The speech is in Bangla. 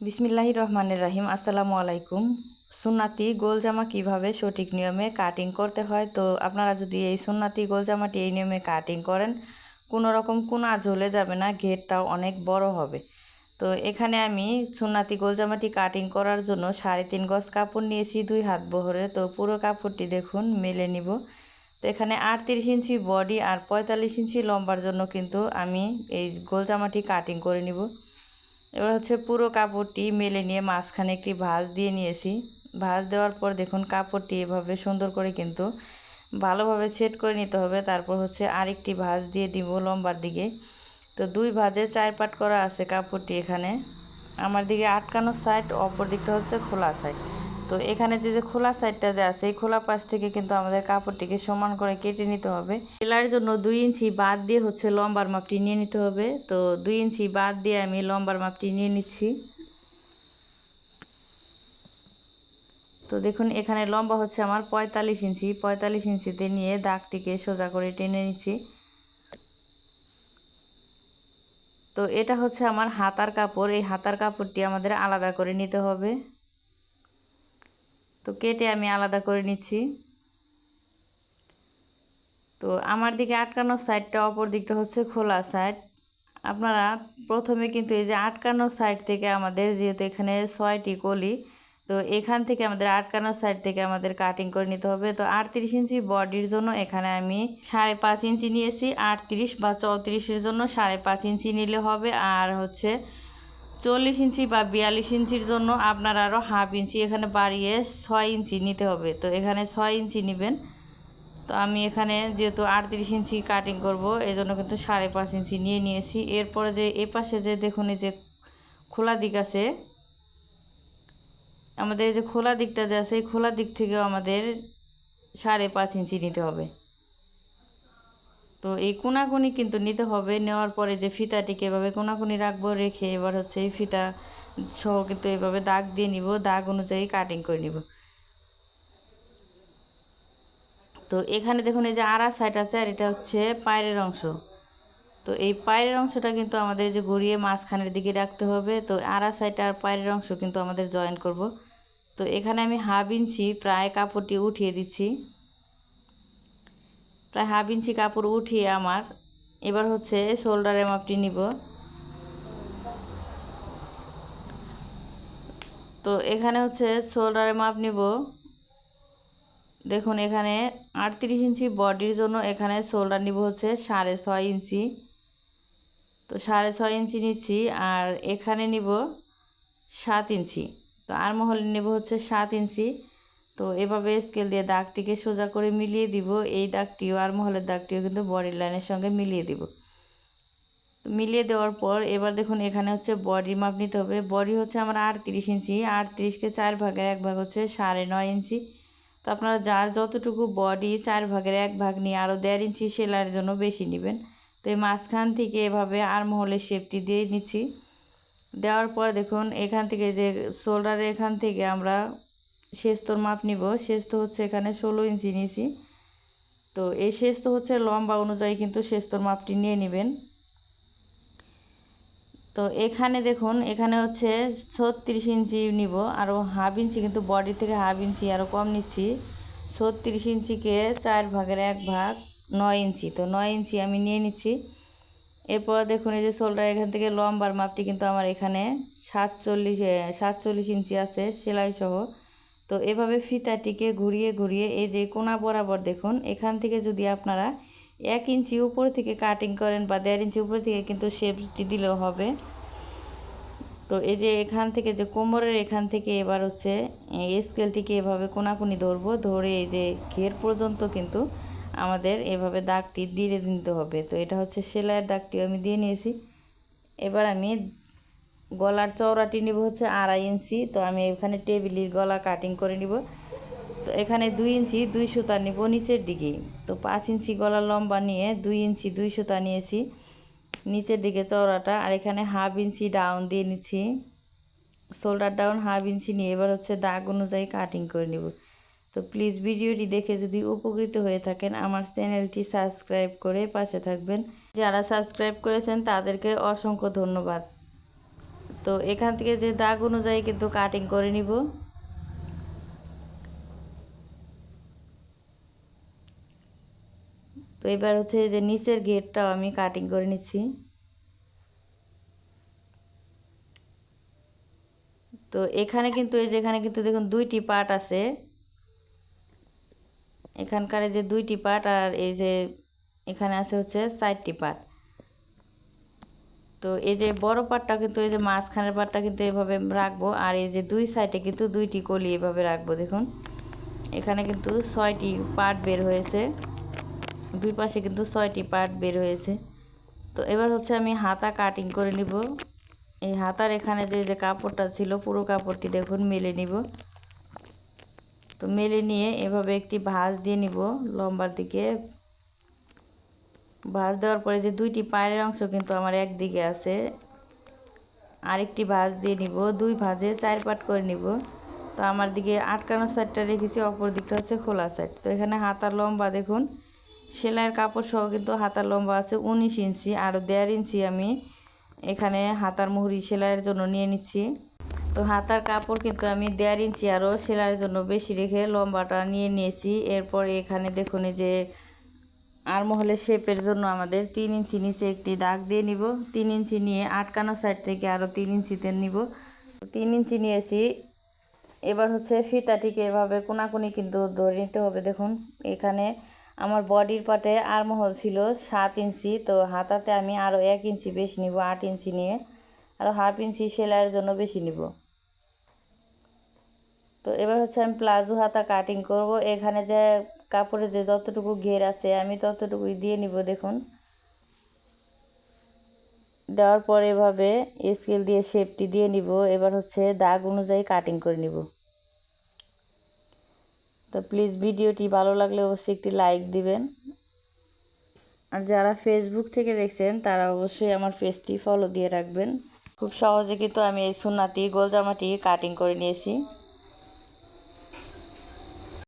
বিসমিল্লাহি রহমানের রাহিম, আসসালামু আলাইকুম। সুন্নাতি গোল জামা কীভাবে সঠিক নিয়মে কাটিং করতে হয়? তো আপনারা যদি এই সুন্নাতি গোল জামাটি এই নিয়মে কাটিং করেন, কোনো রকম কোনা ঝলে যাবে না, ঘেরটাও অনেক বড় হবে। তো এখানে আমি সুন্নাতি গোল জামাটি কাটিং করার জন্য সাড়ে তিন গজ কাপড় নিয়েছি, দুই হাত বহরে। তো পুরো কাপড়টি দেখুন, মেলে নিব। তো এখানে আটত্রিশ ইঞ্চি বডি আর পঁয়তাল্লিশ ইঞ্চি লম্বার জন্য কিন্তু আমি এই গোল জামাটি কাটিং করে নিব। এবার হচ্ছে পুরো কাপড়টি মেলে নিয়ে মাঝখানে একটি ভাঁজ দিয়ে নিয়েছি। ভাঁজ দেওয়ার পর দেখুন কাপড়টি এভাবে সুন্দর করে কিন্তু ভালোভাবে সেট করে নিতে হবে। তারপর হচ্ছে আরেকটি ভাঁজ দিয়ে দিব লম্বার দিকে। তো দুই ভাঁজে চার পাট করা আছে কাপড়টি এখানে। আমার দিকে আটকানো সাইড অপর দিকটা হচ্ছে খোলা সাইড তো এখানে যে যে খোলা সাইডটা যে আছে, এই খোলা পাশ থেকে কিন্তু আমাদের কাপড়টিকে সমান করে কেটে নিতে হবে। সেলাইয়ের জন্য দুই ইঞ্চি বাদ দিয়ে হচ্ছে লম্বার মাপটি নিয়ে নিতে হবে। তো দুই ইঞ্চি বাদ দিয়ে আমি লম্বার মাপটি নিয়ে নিচ্ছি। তো দেখুন, এখানে লম্বা হচ্ছে আমার পঁয়তাল্লিশ ইঞ্চি। পঁয়তাল্লিশ ইঞ্চিতে নিয়ে দাগটিকে সোজা করে টেনে নিচ্ছি। তো এটা হচ্ছে আমার হাতার কাপড়। এই হাতার কাপড়টি আমাদের আলাদা করে নিতে হবে। তো কেটে আমি আলাদা করে নিচ্ছি। তো আমার দিকে আটকানো সাইডটা অপর দিকটা হচ্ছে খোলা সাইড। আপনারা প্রথমে কিন্তু এই যে আটকানো সাইড থেকে আমাদের যেহেতু এখানে ছয়টি কলি, তো এখান থেকে আমাদের আটকানো সাইড থেকে আমাদের কাটিং করে নিতে হবে। তো আটত্রিশ ইঞ্চি বডির জন্য এখানে আমি সাড়ে পাঁচ ইঞ্চি নিয়েছি, আটত্রিশ বা চৌত্রিশের জন্য সাড়ে পাঁচ ইঞ্চি নিলে হবে। আর হচ্ছে চল্লিশ ইঞ্চি বা বিয়াল্লিশ ইঞ্চির জন্য আপনার আরও হাফ ইঞ্চি এখানে বাড়িয়ে ছয় ইঞ্চি নিতে হবে। তো এখানে ছয় ইঞ্চি নেবেন। তো আমি এখানে যেহেতু আটত্রিশ ইঞ্চি কাটিং করব এই জন্য কিন্তু সাড়ে পাঁচ ইঞ্চি নিয়ে নিয়েছি। এরপরে যে এ পাশে যে দেখুন, এই যে খোলা দিক আছে, আমাদের এই যে খোলা দিকটা যে আছে, এই খোলা দিক থেকেও আমাদের সাড়ে পাঁচ ইঞ্চি নিতে হবে। তো এই কোনাকুনি কিন্তু নিতে হবে। নেওয়ার পরে যে ফিতাটিকে এভাবে কোনাকুনি রাখব, রেখে এবার হচ্ছে এই ফিতা সহ কিন্তু এভাবে দাগ দিয়ে নিব। দাগ অনুযায়ী কাটিং করে নিব। তো এখানে দেখুন এই যে আড়া সাইড আছে আর এটা হচ্ছে পায়ের অংশ। তো এই পায়ের অংশটা কিন্তু আমাদের যে ঘুরিয়ে মাঝখানের দিকে রাখতে হবে। তো আড়া সাইড আর পায়ের অংশ কিন্তু আমাদের জয়েন করব। তো এখানে আমি হাফ ইঞ্চি প্রায় কাপড়টি উঠিয়ে দিচ্ছি। প্রায় হাফ ইঞ্চি কাপড় উঠিয়ে আমার। এবার হচ্ছে শোল্ডারের মাপটি নিব। তো এখানে হচ্ছে শোল্ডারের মাপ নিব। দেখুন, এখানে আটত্রিশ ইঞ্চি বডির জন্য এখানে শোল্ডার নিব হচ্ছে সাড়ে ছয় ইঞ্চি। তো সাড়ে ছয় ইঞ্চি নিচ্ছি আর এখানে নিব সাত ইঞ্চি। তো আর মহলে নেব হচ্ছে সাত ইঞ্চি। তো এভাবে স্কেল দিয়ে দাগটিকে সোজা করে মিলিয়ে দিব। এই দাগটিও আর মহলের দাগটিও কিন্তু বডি লাইনের সঙ্গে মিলিয়ে দিব। মিলিয়ে দেওয়ার পর এবার দেখুন এখানে হচ্ছে বডি মাপ নিতে হবে। বডি হচ্ছে আমার আটত্রিশ ইঞ্চি। আটত্রিশকে চার ভাগের এক ভাগ হচ্ছে সাড়ে নয় ইঞ্চি। তো আপনারা যার যতটুকু বডি চার ভাগের এক ভাগ নিয়ে আরও দেড় ইঞ্চি সেলাইয়ের জন্য বেশি নেবেন। তো এই মাঝখান থেকে এভাবে আর মহলের শেপটি দিয়ে নিচ্ছি। দেওয়ার পর দেখুন এখান থেকে যে শোল্ডারে এখান থেকে আমরা শেস্তর মাপ নিব। শেস্ত হচ্ছে এখানে ষোলো ইঞ্চি নিয়েছি। তো এই শেস্ত হচ্ছে লম্বা অনুযায়ী কিন্তু শেস্তর মাপটি নিয়ে নেবেন। তো এখানে দেখুন, এখানে হচ্ছে ছত্রিশ ইঞ্চি নিব। আরও হাফ ইঞ্চি কিন্তু বডি থেকে হাফ ইঞ্চি আরও কম নিচ্ছি। ছত্রিশ ইঞ্চিকে চার ভাগের এক ভাগ নয় ইঞ্চি। তো নয় ইঞ্চি আমি নিয়ে নিচ্ছি। এরপর দেখুন, এই যে শোল্ডার, এখান থেকে লম্বার মাপটি কিন্তু আমার এখানে সাতচল্লিশ সাতচল্লিশ ইঞ্চি আছে সেলাই সহ তো এভাবে ফিতাটিকে ঘুরিয়ে ঘুরিয়ে এই যে কোনা বরাবর দেখুন, এখান থেকে যদি আপনারা এক ইঞ্চি উপর থেকে কাটিং করেন বা দেড় ইঞ্চি উপর থেকে কিন্তু শেপটি দিলেও হবে। তো এই যে এখান থেকে যে কোমরের এখান থেকে এবার হচ্ছে স্কেলটিকে এভাবে কোনাকুনি ধরবো, ধরে এই যে ঘের পর্যন্ত কিন্তু আমাদের এভাবে দাগটি দিয়ে দিতে হবে। তো এটা হচ্ছে সেলাইয়ের দাগটি আমি দিয়ে নিয়েছি। এবার আমি গলার চওড়াটি নিব হচ্ছে আড়াই ইঞ্চি, তো আমি এখানে টেবিলের গলা কাটিং করে নিব। তো এখানে দুই ইঞ্চি দুই সুতা নিব নিচের দিকে। তো পাঁচ ইঞ্চি গলা লম্বা নিয়ে দুই ইঞ্চি দুই সুতা নিয়েছি নিচের দিকে চওড়াটা, আর এখানে হাফ ইঞ্চি ডাউন দিয়ে নিচ্ছি। শোল্ডার ডাউন হাফ ইঞ্চি নিয়ে এবার হচ্ছে দাগ অনুযায়ী কাটিং করে নিব। তো প্লিজ ভিডিওটি দেখে যদি উপকৃত হয়ে থাকেন, আমার চ্যানেলটি সাবস্ক্রাইব করে পাশে থাকবেন। যারা সাবস্ক্রাইব করেছেন, তাদেরকে অসংখ্য ধন্যবাদ। তো এখান থেকে যে দাগ অনুযায়ী কিন্তু কাটিং করে নিব। তো এবার হচ্ছে যে নিচের গেটটাও আমি কাটিং করে নিচ্ছি। তো এখানে কিন্তু, এই যে এখানে কিন্তু দেখুন দুইটি পার্ট আছে। এখানকার যে দুইটি পার্ট আর এই যে এখানে আছে হচ্ছে চারটি পার্ট তো এই যে বড় পাটটা কিন্তু এই যে মাঝখানের পাটটা কিন্তু এভাবে রাখব, আর এই যে দুই সাইডে কিন্তু দুইটি কলি এভাবে রাখব, দেখুন। এখানে কিন্তু ছয়টি পাট বের হয়েছে, দুই পাশে কিন্তু ছয়টি পাট বের হয়েছে। তো এবার হচ্ছে আমি হাতা কাটিং করে নিব। এই হাতার এখানে যে যে কাপড়টা ছিল, পুরো কাপড়টি দেখুন মেলে নিব। তো মেলে নিয়ে এভাবে একটি ভাঁজ দিয়ে নিব লম্বার দিকে। ভাঁজ দেওয়ার পরে যে দুইটি পায়ের অংশ কিন্তু আমার একদিকে আছে, আরেকটি ভাঁজ দিয়ে নিব, দুই ভাঁজে চার পাট করে নিব। তো আমার দিকে আটকানো সাইডটা রেখেছি, অপর দিকটা হচ্ছে খোলা সাইড তো এখানে হাতার লম্বা দেখুন, সেলাইয়ের কাপড় সহ কিন্তু হাতার লম্বা আছে উনিশ ইঞ্চি আরও দেড় ইঞ্চি আমি এখানে হাতার মুহুরি সেলাইয়ের জন্য নিয়ে নিচ্ছি। তো হাতার কাপড় কিন্তু আমি দেড় ইঞ্চি আরও সেলাইয়ের জন্য বেশি রেখে লম্বাটা নিয়ে নিয়েছি। এরপর এখানে দেখুন এই যে আর মহলের শেপের জন্য আমাদের তিন ইঞ্চি নিচে একটি দাগ দিয়ে নিব। তিন ইঞ্চি নিয়ে আটকানো সাইড থেকে আরও তিন ইঞ্চিতে নিব। তিন ইঞ্চি নিয়েছি। এবার হচ্ছে ফিতাটিকে এভাবে কোনাকুনি কিন্তু ধরে নিতে হবে। দেখুন, এখানে আমার বডির পাটে আর মহল ছিল সাত ইঞ্চি। তো হাতাতে আমি আরও এক ইঞ্চি বেশি নিব, আট ইঞ্চি নিয়ে। আরও হাফ ইঞ্চি সেলাইয়ের জন্য বেশি নিব। তো এবার হচ্ছে আমি প্লাজো হাতা কাটিং করব। এখানে যে কাপড়ে যে যতটুকু ঘের আছে, আমি ততটুকুই দিয়ে নিব, দেখুন। দেওয়ার পর এভাবে স্কেল দিয়ে শেপটি দিয়ে নিব, এবার হচ্ছে দাগ অনুযায়ী কাটিং করে নিব। তো প্লিজ ভিডিওটি ভালো লাগলে অবশ্যই একটি লাইক দিবেন। আর যারা ফেসবুক থেকে দেখছেন, তারা অবশ্যই আমার পেজটি ফলো দিয়ে রাখবেন। খুব সহজে কিন্তু আমি এই সুনাতি গোলজামাটি কাটিং করে নিয়েছি।